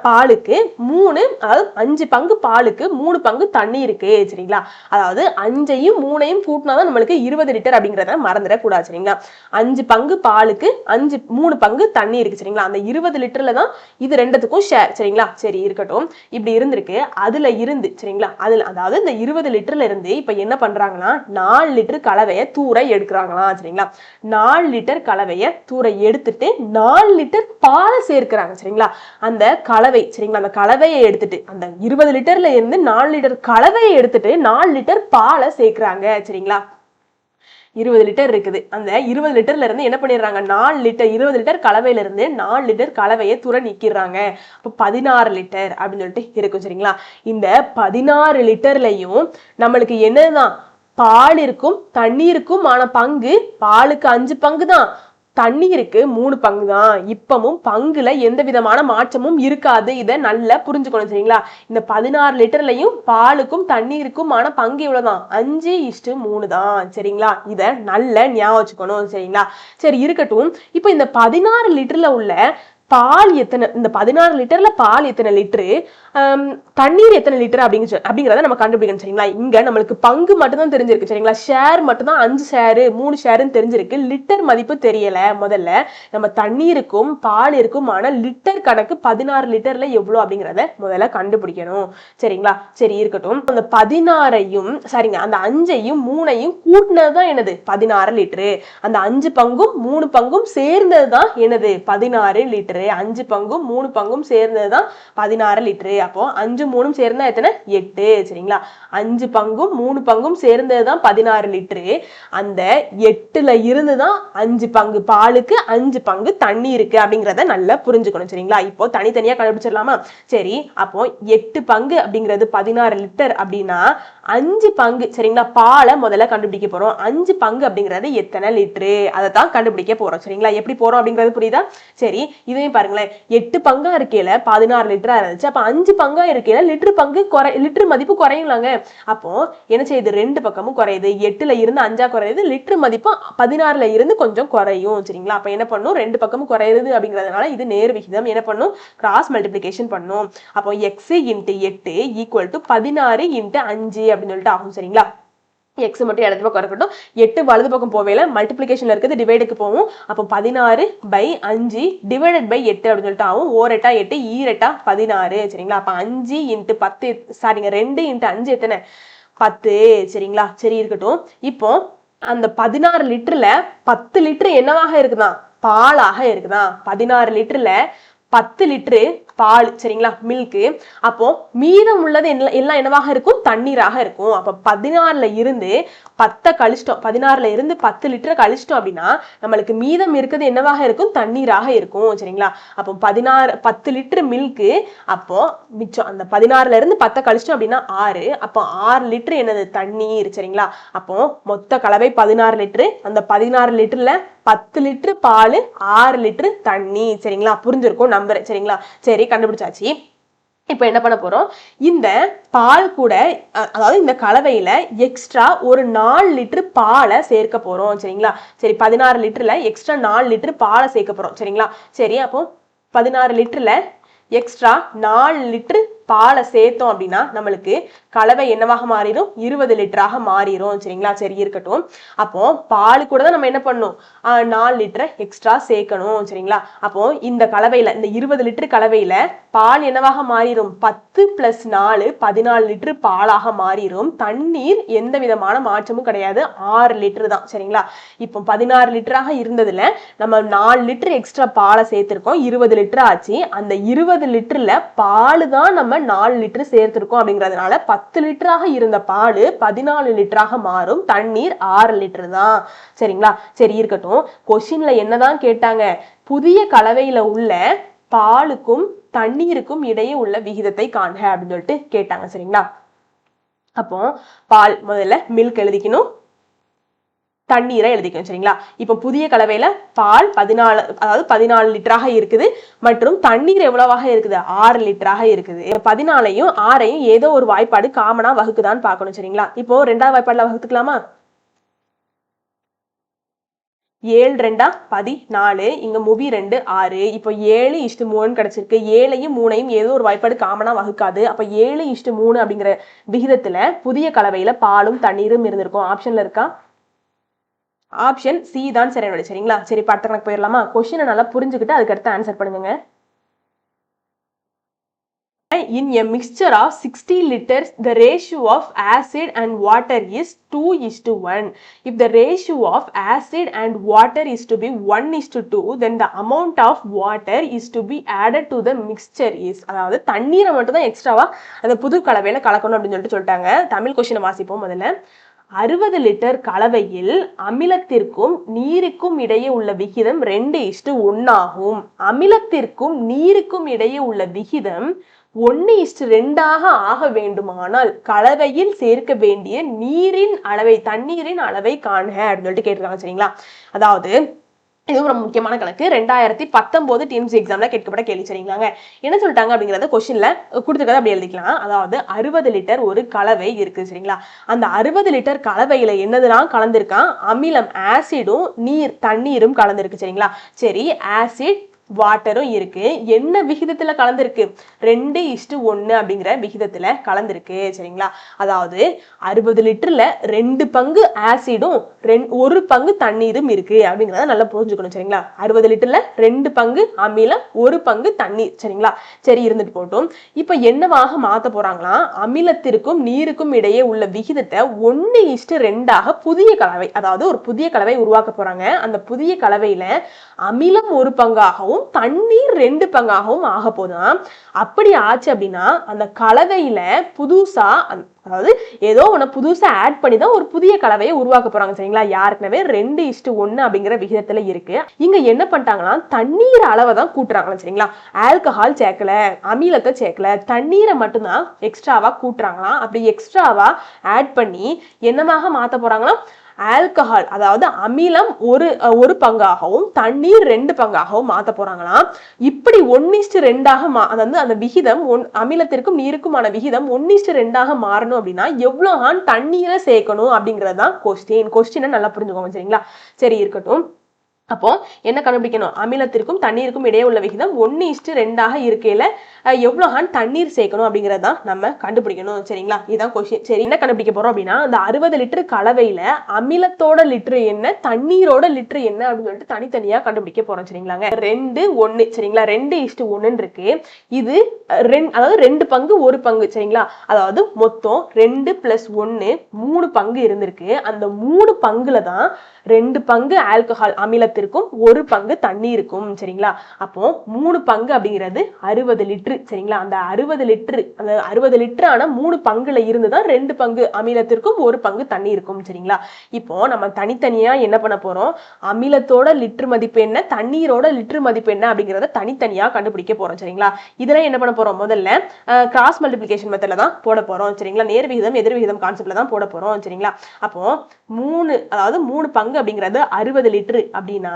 [SPEAKER 1] பாலுக்கு மூணு அதாவது அஞ்சு பங்கு பாலுக்கு மூணு பங்கு தண்ணி இருக்கு சரிங்களா? அதாவது அஞ்சையும் மூணையும் கூட்டினாதான் நம்மளுக்கு இருபது லிட்டர் அப்படிங்கிறத மறந்துடக்கூடாது சரிங்களா? அஞ்சு பங்கு பாலுக்கு அஞ்சு மூணு பங்கு தண்ணி இருக்கு சரிங்களா? அந்த இருபது லிட்டர்ல தான் இது ரெண்டுத்துக்கும் ஷேர் சரிங்களா? சரி இருக்கட்டும். இப்படி இருந்திருக்கு. அதுல இருந்து சரிங்களா? அதுல அதாவது இந்த இருபது லிட்டர்ல இருந்து இப்ப என்ன பண்றாங்கன்னா நாலு லிட்டர் கலவையை தூர எடுக்கிறாங்களா சரிங்களா? நாலு லிட்டர் கலவையை தூர எடுத்துட்டு நாலு லிட்டர் பாலை சேர்க்கிறாங்க சரிங்களா? அந்த கலவை சரிங்களா? அந்த கலவையை எடுத்துட்டு அந்த இருபது லிட்டர்ல இருந்து நாலு லிட்டர் கலவையை எடுத்துட்டு நாலு லிட்டர் பாலை சேர்க்கிறாங்க சரிங்களா? இருபது லிட்டர் இருக்குது. அந்த இருபது லிட்டர்ல இருந்து என்ன பண்ணிடுறாங்க? நாலு லிட்டர் இருபது லிட்டர் கலவையில இருந்து நாலு லிட்டர் கலவையை துற நிக்கிறாங்க அப்போ பதினாறு லிட்டர் அப்படின்னு சொல்லிட்டு இருக்கும் சரிங்களா? இந்த பதினாறு லிட்டர்லையும் நம்மளுக்கு என்னதான் பால் இருக்கும் தண்ணீருக்கும் ஆன பங்கு பாலுக்கு அஞ்சு பங்கு தான் தண்ணீருக்கு மூணு பங்கு தான் இப்பமும் பங்குல எந்த விதமான மாற்றமும் இருக்காது. இதை நல்லா புரிஞ்சுக்கணும் சரிங்களா? இந்த பதினாறு லிட்டர்லையும் பாலுக்கும் தண்ணீருக்கும் ஆன பங்கு இவ்வளவுதான் அஞ்சு இஷ்டு மூணு தான் சரிங்களா? இதை நல்ல ஞாபகம் வச்சுக்கணும் சரிங்களா? சரி இருக்கட்டும். இப்போ இந்த பதினாறு லிட்டர்ல உள்ள பால் எத்தனை இந்த பதினாறு லிட்டர்ல பால் எத்தனை லிட்டரு? தண்ணீர் எத்தனை லிட்டர் அப்படிங்க அப்படிங்கிறத நம்ம கண்டுபிடிக்கணும் சரிங்களா? இங்க நம்மளுக்கு பங்கு மட்டும்தான் தெரிஞ்சிருக்கு சரிங்களா? ஷேர் மட்டும்தான் அஞ்சு ஷேரு மூணு ஷேருன்னு தெரிஞ்சிருக்கு. லிட்டர் மதிப்பு தெரியல முதல்ல. நம்ம தண்ணீருக்கும் பால் இருக்கும் ஆனா லிட்டர் கணக்கு பதினாறு லிட்டர்ல எவ்வளோ அப்படிங்கிறத முதல்ல கண்டுபிடிக்கணும் சரிங்களா? சரி இருக்கட்டும். அந்த பதினாறையும் சரிங்க அந்த அஞ்சையும் மூணையும் கூட்டினது தான் என்னது? பதினாறு லிட்டரு. அந்த அஞ்சு பங்கும் மூணு பங்கும் சேர்ந்தது தான் என்னது? பதினாறு லிட்டர். அஞ்சு பங்கும் மூணு பங்கும் சேர்ந்தது தான் பதினாறு லிட்டரு. அப்போ அஞ்சு மூணும் சேர்ந்தா எத்தனை? எட்டு சரிங்களா? அஞ்சு பங்கும் மூணு பங்கும் சேர்ந்தது தான் பதினாறு லிட்டரு. அந்த எட்டுல இருந்து தான் அஞ்சு பங்கு பாலுக்கு அஞ்சு பங்கு தண்ணி இருக்கு அப்படிங்கிறத நல்லா புரிஞ்சுக்கணும் சரிங்களா? இப்போ தனித்தனியா கண்டுபிடிச்சிடலாமா? சரி அப்போ எட்டு பங்கு அப்படிங்கிறது பதினாறு லிட்டர் அப்படின்னா அஞ்சு பங்கு சரிங்களா? பாலை முதல்ல கண்டுபிடிக்க போறோம். அஞ்சு பங்கு அப்படிங்கிறது எத்தனை லிட்டரு? அதை தான் கண்டுபிடிக்க போறோம் சரிங்களா? எப்படி போறோம் அப்படிங்கிறது புரியுதா? சரி இதுலயும் பாருங்களேன். எட்டு பங்கா இருக்கையில பதினாறு லிட்டரா இருந்துச்சு. அப்ப அஞ்சு பங்கா இருக்கையில லிட்டர் பங்கு குறை லிட்டர் மதிப்பு குறையுங்களாங்க அப்போ என்ன செய்யுது? ரெண்டு பக்கமும் குறையுது. எட்டுல இருந்து அஞ்சா குறையுது. லிட்டர் மதிப்பு பதினாறுல இருந்து கொஞ்சம் குறையும். சரிங்களா? அப்ப என்ன பண்ணும்? ரெண்டு பக்கமும் குறையுது அப்படிங்கிறதுனால இது நேர் விகிதம். என்ன பண்ணும்? கிராஸ் மல்டிபிளிகேஷன் பண்ணும். அப்போ எக்ஸ் இன்ட்டு எட்டு ஈக்குவல் டு பதினாறு இன்ட்டு அஞ்சு அப்படின்னு சொல்லிட்டு ஆகும். சரிங்களா? எக்ஸ் மட்டும் இடது பக்கம் இருக்கட்டும். எட்டு வலது பக்கம் போவேல மல்டிப்ளிகேஷன்ல இருக்குது டிவைடுக்கு போகும் அப்போ பதினாறு பை அஞ்சு டிவைடட் பை எட்டு அப்படின்னு சொல்லிட்டு ஆகும். ஓரெட்டா எட்டு e ஈரெட்டா பதினாறு. சரிங்களா? அப்போ அஞ்சு இன்ட்டு பத்து சாரிங்க ரெண்டு இன்ட்டு அஞ்சு எத்தனை? பத்து. சரிங்களா? சரி இருக்கட்டும். இப்போ அந்த பதினாறு லிட்டர்ல பத்து லிட்டர் என்னவாக இருக்குதான் பாலாக இருக்குதான் பதினாறு லிட்டர்ல பத்து லிட்டரு பால் சரிங்களா மில்க்கு அப்போ மீதம் உள்ளது என்ன எல்லாம் என்னவாக இருக்கும்? தண்ணீராக இருக்கும். அப்போ பதினாறுல இருந்து பத்தை கழிச்சிட்டோம். பதினாறுல இருந்து பத்து லிட்டரை கழிச்சிட்டோம் அப்படின்னா நம்மளுக்கு மீதம் இருக்கிறது என்னவாக இருக்கும்? தண்ணீராக இருக்கும் சரிங்களா? அப்போ பதினாறு பத்து லிட்டரு மில்க்கு அப்போ மிச்சம் அந்த பதினாறுல இருந்து பத்தை கழிச்சிட்டோம் அப்படின்னா ஆறு. அப்போ ஆறு லிட்டரு என்னது? தண்ணீர் சரிங்களா? அப்போ மொத்த கலவை பதினாறு லிட்டரு. அந்த பதினாறு லிட்டர்ல பத்து லிட்டரு பால் ஆறு லிட்டரு தண்ணி. சரிங்களா? புரிஞ்சிருக்கும்? நம்புறேன். சரிங்களா? சரி கண்டுபிடிச்சாச்சு. இப்போ என்ன பண்ண போகிறோம் இந்த பால் கூட அதாவது இந்த கலவையில் எக்ஸ்ட்ரா ஒரு நாலு லிட்டரு பாலை சேர்க்க போகிறோம் சரிங்களா? சரி பதினாறு லிட்டரில் எக்ஸ்ட்ரா நாலு லிட்டரு பாலை சேர்க்க போகிறோம் சரிங்களா? சரி அப்போ பதினாறு லிட்டரில் எக்ஸ்ட்ரா நாலு லிட்டரு பாலை சேர்த்தோம் அப்படின்னா நம்மளுக்கு கலவை என்னவாக மாறிடும்? இருபது லிட்டராக மாறிடும். சரிங்களா? சரி இருக்கட்டும். அப்போ பால் கூட தான் நம்ம என்ன பண்ணணும் நாலு லிட்டரை எக்ஸ்ட்ரா சேர்க்கணும். சரிங்களா? அப்போ இந்த கலவையில இந்த இருபது லிட்டர் கலவையில பால் என்னவாக மாறிடும்? பத்து பிளஸ் நாலு பதினாலு லிட்டர் பாலாக மாறிடும். தண்ணீர் எந்த விதமான மாற்றமும் கிடையாது. ஆறு லிட்டர் தான். சரிங்களா? இப்போ பதினாறு லிட்டராக இருந்ததுல நம்ம நாலு லிட்டர் எக்ஸ்ட்ரா பாலை சேர்த்திருக்கோம். இருபது லிட்டர் ஆச்சு. அந்த இருபது லிட்டர்ல பால் தான் நம்ம நாலு லிட்டர் சேர்த்திருக்கோம் அப்படிங்கிறதுனால பத்து லிட்டராக இருந்த பால் பதினாலு லிட்டராக மாறும். தண்ணீர் ஆறு லிட்டர் தான். சரிங்களா? சரி இருக்கட்டும். கொஷின்ல என்னதான் கேட்டாங்க? புதிய கலவையில உள்ள பாலுக்கும் தண்ணீருக்கும் இடையே உள்ள விகிதத்தை காண்க அப்படின்னு சொல்லிட்டு கேட்டாங்க. சரிங்களா? அப்போ பால் முதல்ல மில்க் எழுதிக்கணும். தண்ணீரை எழுதிக்கணும் சரிங்களா? இப்போ புதிய கலவையில பால் பதினாலு அதாவது பதினாலு லிட்டராக இருக்குது. மற்றும் தண்ணீர் எவ்வளவாக இருக்குது? ஆறு லிட்டராக இருக்குது. பதினாலையும் ஆறையும் ஏதோ ஒரு வாய்ப்பாடு காமனா வகுக்குதான்னு பார்க்கணும் சரிங்களா? இப்போ ரெண்டாவது வாய்ப்பாடுல வகுத்துக்கலாமா? ஏழு ரெண்டா பதினாலு இங்க முவி ரெண்டு ஆறு. இப்போ ஏழு இஷ்டு மூணுன்னு கிடைச்சிருக்கு. ஏழையும் மூணையும் ஏதோ ஒரு வாய்ப்பாடு காமனா வகுக்காது. அப்ப ஏழு இஷ்டு மூணு அப்படிங்கிற விகிதத்துல புதிய கலவையில பாலும் தண்ணீரும் இருந்திருக்கும். ஆப்ஷன்ல இருக்கா? ஆப்ஷன் சி தான் சரி என்னோட சரிங்களா? சரி இப்போ அடுத்த கணக்கு போயிடலாமா கொஸ்டினை நல்லா புரிஞ்சுக்கிட்டு அதுக்கு அடுத்து ஆன்சர் பண்ணுங்க. In a mixture of sixty litres the ratio of acid and water is two is to one if the ratio of acid and water is to be one is to two then the amount of water is to be added to the mixture is அதாவது தண்ணீரை மட்டும் தான் எக்ஸ்ட்ராவா அந்த புது கலவையில் கலக்கணும் அப்படின்னு சொல்லிட்டு சொல்லிட்டாங்க. தமிழ் கொஸ்டினை வாசிப்போம் முதல்ல. அறுபது லிட்டர் கலவையில் அமிலத்திற்கும் நீருக்கும் இடையே உள்ள விகிதம் ரெண்டு இஷ்டு ஒன்னாகும். அமிலத்திற்கும் நீருக்கும் இடையே உள்ள விகிதம் ஒன்னு இஷ்டு ரெண்டாக ஆக வேண்டுமானால் கலவையில் சேர்க்க வேண்டிய நீரின் அளவை தண்ணீரின் அளவை காண்க அப்படின்னு சொல்லிட்டு கேட்டிருக்காங்க சரிங்களா? அதாவது இதுவும் ரொம்ப முக்கியமான கணக்கு. ரெண்டாயிரத்தி பத்தொன்பது டிஎம்சி எக்ஸாம்ல கேட்கப்பட்ட கேள்வி சரிங்களாங்க? என்ன சொல்லிட்டாங்க அப்படிங்கறத கொஸ்டின்ல கொடுத்துருக்கத அப்படி எழுதிக்கலாம். அதாவது அறுபது லிட்டர் ஒரு கலவை இருக்கு சரிங்களா? அந்த அறுபது லிட்டர் கலவையில என்னதுலாம் கலந்திருக்கான்? அமிலம் ஆசிடும் நீர் தண்ணீரும் கலந்திருக்கு சரிங்களா? சரி ஆசிட் வாட்டரும் இருக்கு. என்ன விகிதத்துல கலந்திருக்கு? ரெண்டு இஷ்டு ஒன்னு அப்படிங்கிற விகிதத்துல கலந்திருக்கு. சரிங்களா? அதாவது அறுபது லிட்டர்ல ரெண்டு பங்கு ஆசிடும் ரெண் ஒரு பங்கு தண்ணீரும் இருக்கு அப்படிங்கிறத நல்லா புரிஞ்சுக்கணும். சரிங்களா? அறுபது லிட்டர்ல ரெண்டு பங்கு அமிலம் ஒரு பங்கு தண்ணீர். சரிங்களா? சரி இருந்துட்டு போட்டும் இப்ப என்னவாக மாத்த போறாங்களாம் அமிலத்திற்கும் நீருக்கும் இடையே உள்ள விகிதத்தை ஒன்னு இஷ்டு ரெண்டாக புதிய கலவை அதாவது ஒரு புதிய கலவை உருவாக்க போறாங்க. அந்த புதிய கலவையில அமிலம் ஒரு பங்காகவும் தண்ணீர் ரெண்டு பங்காகவும் ஆக போதும் அப்படி ஆச்சு அப்படின்னா அந்த கலவையில புதுசா அதாவது ஏதோ ஒன்று புதுசா ஆட் பண்ணி தான் ஒரு புதிய கலவையை உருவாக்க போறாங்க சரிங்களா? யாருக்குனவே ரெண்டு இஷ்டு ஒன்று அப்படிங்கிற விகிதத்துல இருக்கு. இங்க என்ன பண்ணிட்டாங்கன்னா தண்ணீர் அளவை தான் கூட்டுறாங்களா சரிங்களா? ஆல்கஹால் சேர்க்கல அமிலத்தை சேர்க்கல தண்ணீரை மட்டும்தான் எக்ஸ்ட்ராவா கூட்டுறாங்களாம். அப்படி எக்ஸ்ட்ராவா ஆட் பண்ணி என்னமாக மாத்த போறாங்களாம்? ஆல்கஹால் அதாவது அமிலம் ஒரு ஒரு பங்காகவும் தண்ணீர் ரெண்டு பங்காகவும் மாற்ற போறாங்களாம். இப்படி ஒன்னிஸ்டு ரெண்டாக மா அதாவது அந்த விகிதம் ஒன் அமிலத்திற்கும் நீருக்குமான விகிதம் ஒன்னிஸ்டு ரெண்டாக மாறணும் அப்படின்னா எவ்வளோ ஆண் தண்ணீரை சேர்க்கணும் அப்படிங்கிறது தான் கொஸ்டின் கொஸ்டினை நல்லா புரிஞ்சுக்கோங்க சரிங்களா? சரி இருக்கட்டும். அப்போ என்ன கண்டுபிடிக்கணும்? அமிலத்திற்கும் தண்ணீருக்கும் இடையே உள்ள விகிதம் ஒன்னு இஷ்டு ரெண்டாக இருக்கையில எவ்வளோ ஹான் தண்ணீர் சேர்க்கணும் அப்படிங்கிறது தான் நம்ம கண்டுபிடிக்கணும். சரிங்களா? இதுதான் கொஷின் சரி என்ன கண்டுபிடிக்க போகிறோம் அப்படின்னா அந்த அறுபது லிட்டர் கலவையில் அமிலத்தோட லிட்டர் என்ன தண்ணீரோட லிட்டர் என்ன அப்படின்னு சொல்லிட்டு தனித்தனியாக கண்டுபிடிக்க போகிறோம் சரிங்களாங்க? ரெண்டு ஒன்று சரிங்களா? ரெண்டு இஷ்டு ஒன்றுன்னு இருக்கு. இது ரெண் ரெண்டு அதாவது ரெண்டு பங்கு ஒரு பங்கு. சரிங்களா? அதாவது மொத்தம் ரெண்டு பிளஸ் ஒன்று மூணு பங்கு இருந்திருக்கு. அந்த மூணு பங்குல தான் ரெண்டு பங்கு ஆல்கஹால் அமிலத்திற்கும் ஒரு பங்கு தண்ணீருக்கும். சரிங்களா? அப்போ மூணு பங்கு அப்படிங்கிறது அறுபது லிட்டரு. சரிங்களா? அந்த அறுபது லிட்டரு அந்த அறுபது லிட்டர் ஆனால் மூணு பங்குல இருந்து தான் ரெண்டு பங்கு அமிலத்திற்கும் ஒரு பங்கு தண்ணி இருக்கும் சரிங்களா? இப்போ நம்ம தனித்தனியா என்ன பண்ண போறோம்? அமிலத்தோட லிட்டர் மதிப்பு என்ன? தண்ணீரோட லிட்டர் மதிப்பு என்ன? அப்படிங்கறத தனித்தனியா கண்டுபிடிக்க போறோம் சரிங்களா? இதெல்லாம் என்ன பண்ண போறோம்? முதல்ல கிராஸ் மல்டிபிளிகேஷன் மெத்தடில் தான் போட போறோம் சரிங்களா? நேர் விகிதம் எதிர் விகிதம் கான்செப்ட்ல தான் போட போறோம் சரிங்களா? அப்போ மூணு அதாவது மூணு பங்கு அப்படிங்கிறது அறுபது லிட்டரு அப்படின்னா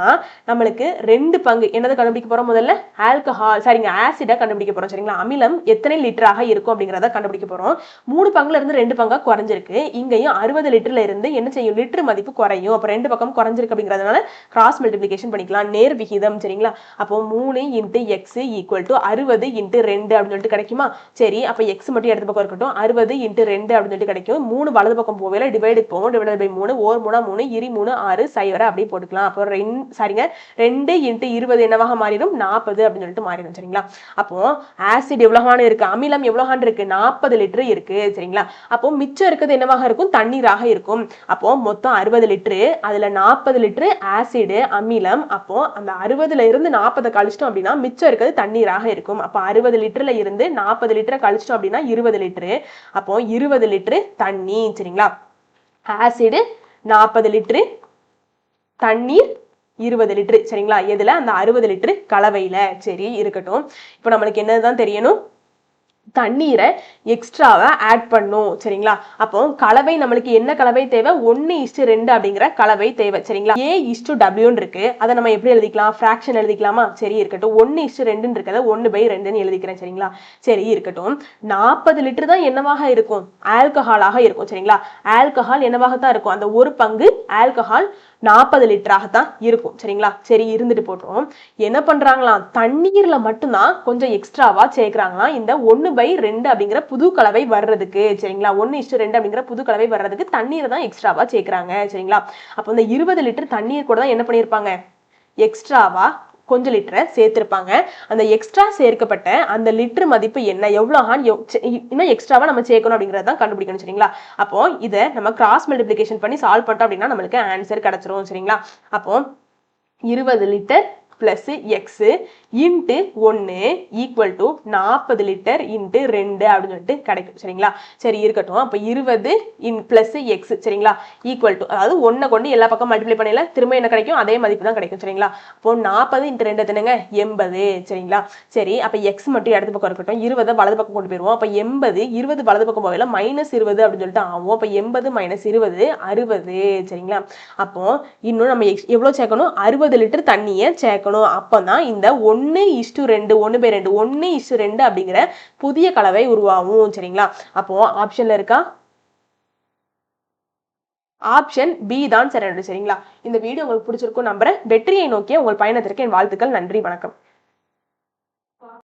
[SPEAKER 1] நம்மளுக்கு ரெண்டு பங்கு என்னது கண்டுபிடிக்க போகிறோம் முதல்ல? ஆல்கஹால் சரிங்க ஆசிடா கண்டுபிடிக்க போகிறோம் சரிங்களா? அமிலம் எத்தனை லிட்டராக இருக்கும் அப்படிங்கிறத கண்டுபிடிக்க போறோம். மூணு பங்குல இருந்து ரெண்டு பங்கா குறைஞ்சிருக்கு. இங்கேயும் அறுபது லிட்டர்ல இருந்து என்ன செய்யும்? லிட்டர் மதிப்பு குறையும். அப்போ ரெண்டு பக்கம் குறைஞ்சிருக்கு அப்படிங்கறதுனால கிராஸ் மல்டிபிளிகேஷன் பண்ணிக்கலாம். நேர் விகிதம் சரிங்களா? அப்போ மூணு இன்ட்டு எக்ஸ் ஈக்குவல் டு அறுபது இன்ட்டு ரெண்டு அப்படின்னு சொல்லிட்டு கிடைக்குமா? சரி அப்போ எக்ஸ் மட்டும் இடது பக்கம் இருக்கட்டும். அறுபது இன்ட்டு ரெண்டு அப்படின்னு சொல்லிட்டு கிடைக்கும். மூணு வலது பக்கம் போவேல டிவைடு போவோம். டிவைட் பை மூணு ஓர் மூணா மூணு இரு மூணு ஆறு சைவரை அப்படியே போட்டுக்கலாம். அப்போ ரெண்டு சரிங்க. ரெண்டு இன்ட்டு இருபது என்னவாக மாறிடும்? நாற்பது அப்படின்னு சொல்லிட்டு மாறிடும் சரிங்களா? அப்போ ஆசிட் எவ்வளவான இருக்கு? அமிலம் எவ்வளவான் இருக்கு? நாற்பது லிட்டரு இருக்கு சரிங்களா? அப்போ மிச்சம் இருக்கிறது என்னவாக இருக்கும்? தண்ணீராக இருக்கும். அப்போ மொத்தம் அறுபது லிட்டரு அதுல நாற்பது லிட்டரு ஆசிடு அமிலம். அப்போ அந்த அறுபதுல இருந்து நாற்பதை கழிச்சிட்டோம் அப்படின்னா மிச்சம் இருக்கிறது தண்ணீராக இருக்கும். அப்போ அறுபது லிட்டர்ல இருந்து நாற்பது லிட்டரை கழிச்சிட்டோம் அப்படின்னா இருபது லிட்டரு. அப்போ இருபது லிட்டரு தண்ணி சரிங்களா? ஆசிடு நாற்பது லிட்டரு தண்ணீர் இருபது லிட்டரு சரிங்களா? எதில்? அந்த அறுபது லிட்டரு கலவையில். சரி இருக்கட்டும். இப்போ நம்மளுக்கு என்னதான் தெரியணும்? தண்ணீரை எக்ஸ்ட்ராவை ஆட் பண்ணும் சரிங்களா? அப்போ கலவை நம்மளுக்கு என்ன கலவை தேவை? ஒன்னு இஷ்டு ரெண்டு அப்படிங்கிற கலவை தேவை சரிங்களா? ஏ இஸ்டு டபிள்யூன்னு இருக்கு. அதை நம்ம எப்படி எழுதிக்கலாம்? ஃப்ராக்ஷன் எழுதிக்கலாமா? சரி இருக்கட்டும். ஒன்னு இஷ்டு ரெண்டுன்னு இருக்கிறத ஒன்னு பை ரெண்டுன்னு எழுதிக்கிறேன் சரிங்களா? சரி இருக்கட்டும். நாற்பது லிட்டர் தான் என்னவாக இருக்கும்? ஆல்கஹாலாக இருக்கும் சரிங்களா? ஆல்கஹால் என்னவாக தான் இருக்கும்? அந்த ஒரு பங்கு ஆல்கஹால் நாற்பது லிட்டராக தான் இருக்கும். சரிங்களா? சரி இருந்துட்டு போட்டோம் என்ன பண்றாங்களாம்? தண்ணீர்ல மட்டும்தான் கொஞ்சம் எக்ஸ்ட்ராவா சேர்க்கிறாங்களாம். இந்த ஒன்னு பை ரெண்டு அப்படிங்கிற புது கலவை வர்றதுக்கு சரிங்களா? ஒன்னு இஷ்டு ரெண்டு அப்படிங்கிற புது கலவை வர்றதுக்கு தண்ணீரை தான் எக்ஸ்ட்ராவா சேர்க்கிறாங்க சரிங்களா? அப்போ இந்த இருபது லிட்டர் தண்ணீர் கூட தான் என்ன பண்ணியிருப்பாங்க எக்ஸ்ட்ராவா கொஞ்சம் லிட்டரை சேர்த்துருப்பாங்க. அந்த எக்ஸ்ட்ரா சேர்க்கப்பட்ட அந்த லிட்டர் மதிப்பு என்ன? எவ்வளோ ஹான் இன்னும் எக்ஸ்ட்ராவா நம்ம சேர்க்கணும் அப்படிங்கறத தான் கண்டுபிடிக்கணும் சரிங்களா? அப்போ இதை நம்ம கிராஸ் மல்டிப்ளிகேஷன் பண்ணி சால்வ் பண்ணிட்டோம் அப்படின்னா நம்மளுக்கு ஆன்சர் கிடைச்சிரும் சரிங்களா? அப்போ இருபது லிட்டர் ப்ளஸ் எக்ஸு இன்ட்டு ஒன்று ஈக்குவல் டு நாற்பது லிட்டர் இன்ட்டு ரெண்டு அப்படின்னு சொல்லிட்டு கிடைக்கும். சரிங்களா? சரி இருக்கட்டும். அப்போ இருபது இன் ப்ளஸ் எக்ஸ் சரிங்களா? ஈக்குவல் டு அதாவது ஒன்றை கொண்டு எல்லா பக்கம் மல்டிப்ளை பண்ணல திரும்ப என்ன கிடைக்கும்? அதே மதிப்பு தான் கிடைக்கும் சரிங்களா? அப்போ நாற்பது இன்ட்டு ரெண்டு எத்தனைங்க? எண்பது சரிங்களா? சரி அப்போ எக்ஸ் மட்டும் இடது பக்கம் இருக்கட்டும். இருபதை வலது பக்கம் கொண்டு போயிடுவோம் அப்போ எண்பது இருபது வலது பக்கம் போகல மைனஸ் இருபது அப்படின்னு சொல்லிட்டு ஆகும். அப்போ எண்பது மைனஸ் இருபது அறுபது சரிங்களா? அப்போ இன்னும் நம்ம எக்ஸ் எவ்வளோ சேர்க்கணும்? அறுபது லிட்டர் தண்ணியை சேர்க்கணும். அப்போ தான் இந்த ஒன்று இஷ்டு ரெண்டு ஒன்று பை ரெண்டு ஒன்று இஷ்டு ரெண்டு அப்படிங்கிற புதிய கலவை உருவாகும் சரிங்களா? அப்போ ஆப்ஷன்ல இருக்கா? ஆப்ஷன் பி தான் சரி சரிங்களா? இந்த வீடியோ உங்களுக்கு பிடிச்சிருக்கும் நம்புறேன். வெற்றியை நோக்கிய உங்கள் பயணத்திற்கு என் வாழ்த்துக்கள். நன்றி வணக்கம்.